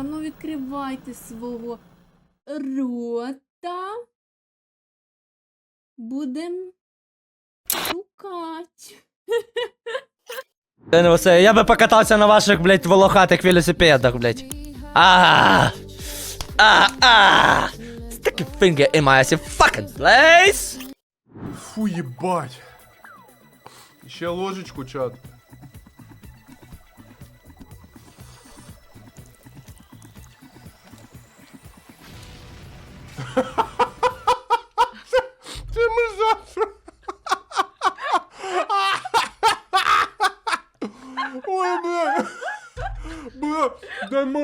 ласка, ну відкривайте свого рота. Будем шукати. Та все, я би покатався на ваших, блядь, волохатих велосипедах, блядь. А! А! А! Stick your finger in my ass, you fucking place! Фу, ебать. Ще ложечку, чат.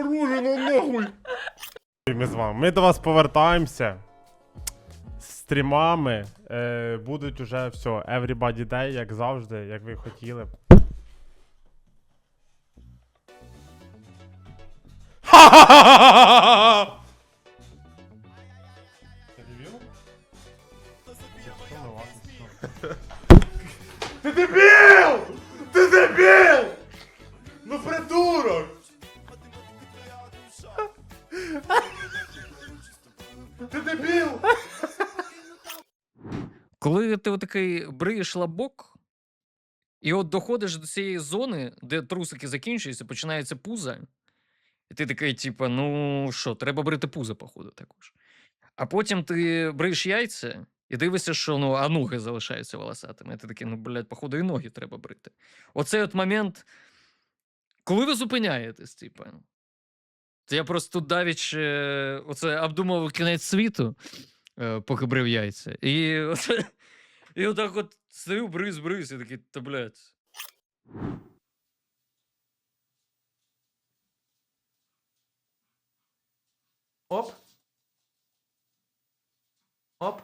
Дай нахуй. Ми з вами. Ми до вас повертаємося. З стрімами. Е, будуть уже все. Everybody Day, як завжди, як ви хотіли. Ха-ха-ха-ха-ха-ха! Ти дебіл? Що на Коли ти отакий бриєш лабок, і от доходиш до цієї зони, де трусики закінчуються, починається пузо, і ти такий, типа, ну що, треба брити пузо, походу, також. А потім ти бриєш яйця і дивишся, що ну, а ноги залишаються волосатими. І ти такий, ну, блядь, походу, і ноги треба брити. Оцей от момент, коли ви зупиняєтесь, типа. то Я просто тут давіч е, оце обдумав кінець світу, е, поки брив яйця. І, і отак от стою, бриз, бриз, і такий, та блядь. Оп. Оп.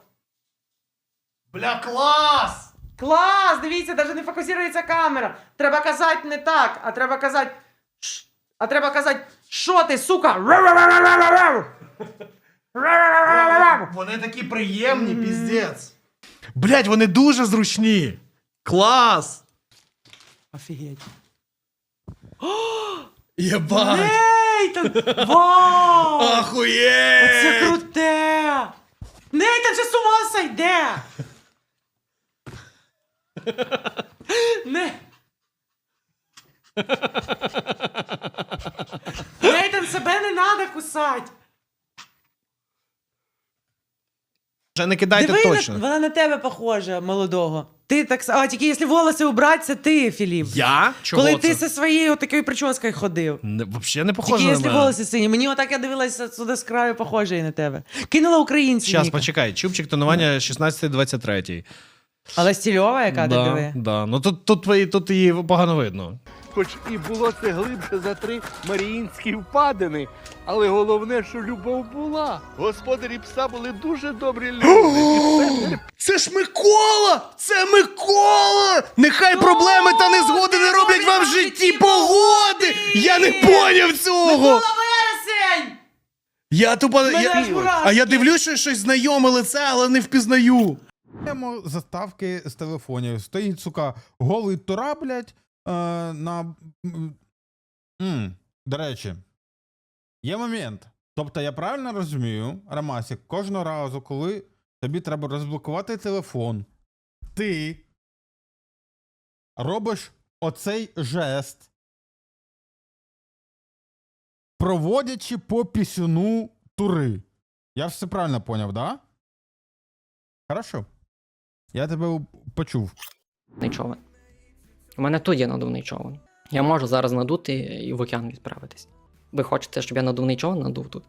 Бля, клас! Клас! Дивіться, навіть не фокусується камера. Треба казати не так, а треба казати. «Ш». А треба казати, що ти, сука? Рау-рау-рау-рау-рау! Вони такі приємні, піздець. Блять, вони дуже зручні. Клас! Офігеть. Єбать! Нейтан! Вау! Охуєть! Оце круте! Нейтан же з ума сойде! Не... Нейтан, себе не надо кусати! Вже не кидайте Диви, точно. вона на тебе похожа, молодого. Ти так А, тільки якщо волоси убрати, це ти, Філіп. Я? Чого Коли це? ти зі своєю такою прическою ходив. Не, вообще не Тільки на якщо мене. волоси сині. Мені отак я дивилася сюди з краю, похоже і на тебе. Кинула українці. Щас, почекай. Чубчик тонування 16-23. Але стільова, яка ти диви. да. Ну тут, тут, твої, тут її погано видно. Хоч і було це глибше за три маріїнські впадини, але головне, що любов була. Господарі пса були дуже добрі люди. Це ж Микола! Це Микола! Нехай проблеми та незгоди не роблять вам в житті погоди! Я не поняв цього! вересень! Я тупо. Я, а я дивлюсь, що щось знайоме лице, але не впізнаю. Заставки з телефонів. Стоїть, сука, голий Тора, блядь, на. м, м, До речі, є момент. Тобто, я правильно розумію, Рамасік, кожного разу, коли тобі треба розблокувати телефон, ти робиш оцей жест, проводячи по пісюну тури. Я все правильно поняв, да? Хорошо. Я тебе почув. човен. У мене тут є надувний човен. Я можу зараз надути і в океан відправитись. Ви хочете, щоб я надувний човен надув тут?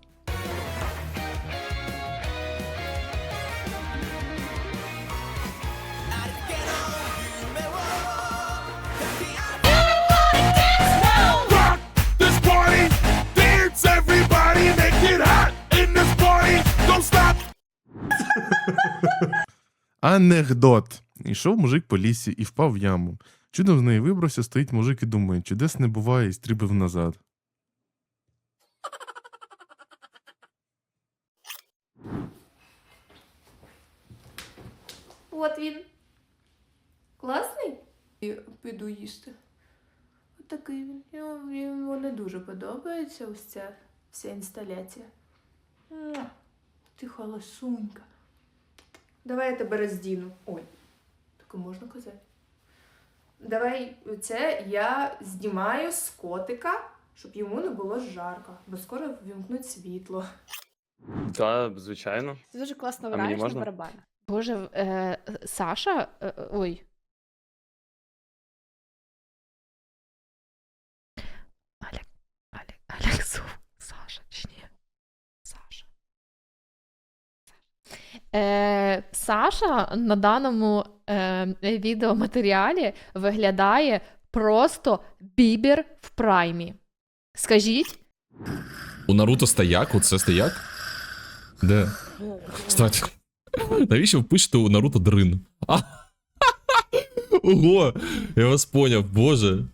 Анекдот. Ішов мужик по лісі і впав в яму. Чудом з неї вибрався, стоїть мужик і думає, чудес не буває, і стрибив назад. От він. Класний? І піду їсти. Отакий він. Йому- Йому не дуже подобається ось ця вся інсталяція. Ти холосунька. Давай я тебе роздіну. Ой, таке можна казати. Давай це я знімаю з котика, щоб йому не було жарко, бо скоро вімкнуть світло. Так, звичайно. Ти дуже класно А мені граєш на можна? барабанах. Боже, е, Саша. Е, ой. Олег, Олег, Олег Саша, чи ні? Саша. Е, Саша на даному е, відеоматеріалі виглядає просто бібер в праймі. Скажіть, У Наруто стояк, оце стояк? Де? Кстати, навіщо ви пишете у Наруто дрин? А, Ого, я вас поняв, боже.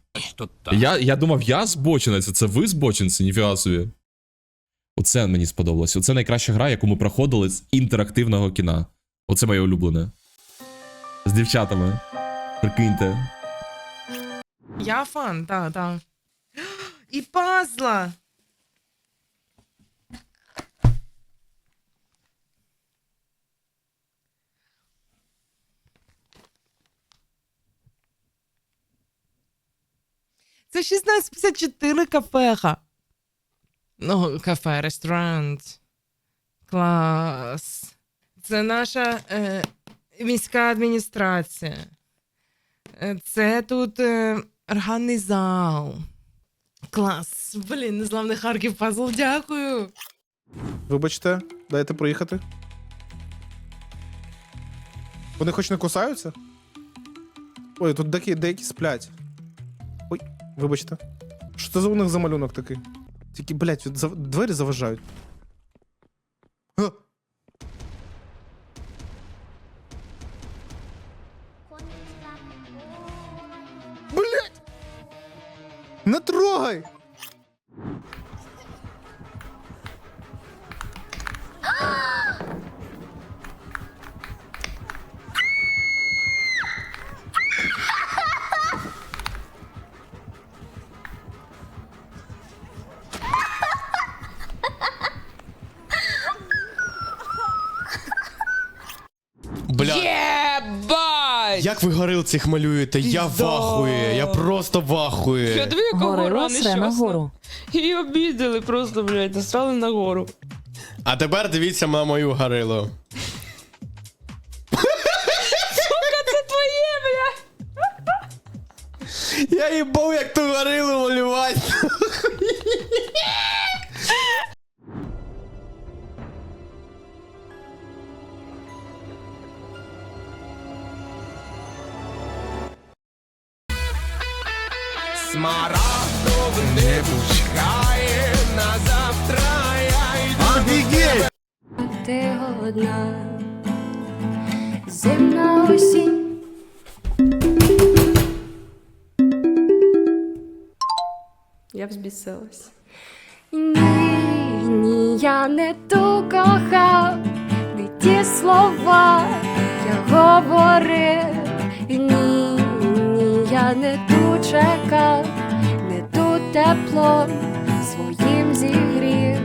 Я, я думав, я збочинець, а це ви збочинці, ніфіга собі. Оце мені сподобалось. Оце найкраща гра, яку ми проходили з інтерактивного кіна. Оце моє улюблене. З дівчатами. Прикиньте. Я фан, так, так. І пазла. Це 1654 кафеха. Ну, кафе, ресторант. Клас. Це наша е, міська адміністрація. Е, Це тут е, органний зал. Клас. Блін, незламний Харків пазл, дякую. Вибачте, дайте проїхати. Вони хоч не кусаються? Ой, тут деякі, деякі сплять. Ой, вибачте. Що це за у них за малюнок такий? Тільки, блядь, от зав- двері заважають. Не трогай! Як ви горил цих малюєте? Я вахую, я просто вахую. Горила все на гору. І обідали просто, блядь, насрали на гору. А тепер дивіться на мою горилу. Сука, це твоє, бля! Я їбав, як ту горилу Смарагдове небо чекає на завтра. Я йду. Ти голодна, зимна осінь. Я взбісилась. Ні, ні, я не ту кохав, не ті слова я говорив. Ні, ні, я не ту чекав, не ту тепло своїм зігрів.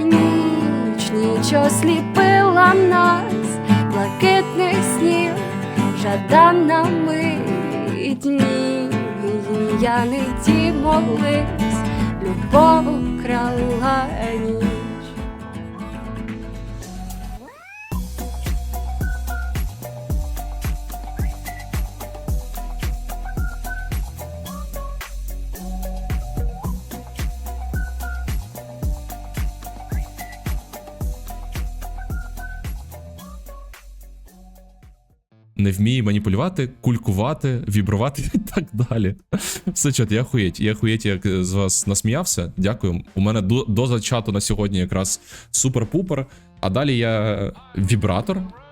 Ніч, ніч осліпила нас, блакитних снів, жадана мить. Ні, я не ті молись, любов не вміє маніпулювати, кулькувати, вібрувати і так далі. Все чат, я хуєть. Я хуєть, як з вас насміявся. Дякую. У мене до, доза чату на сьогодні якраз супер-пупер. А далі я вібратор.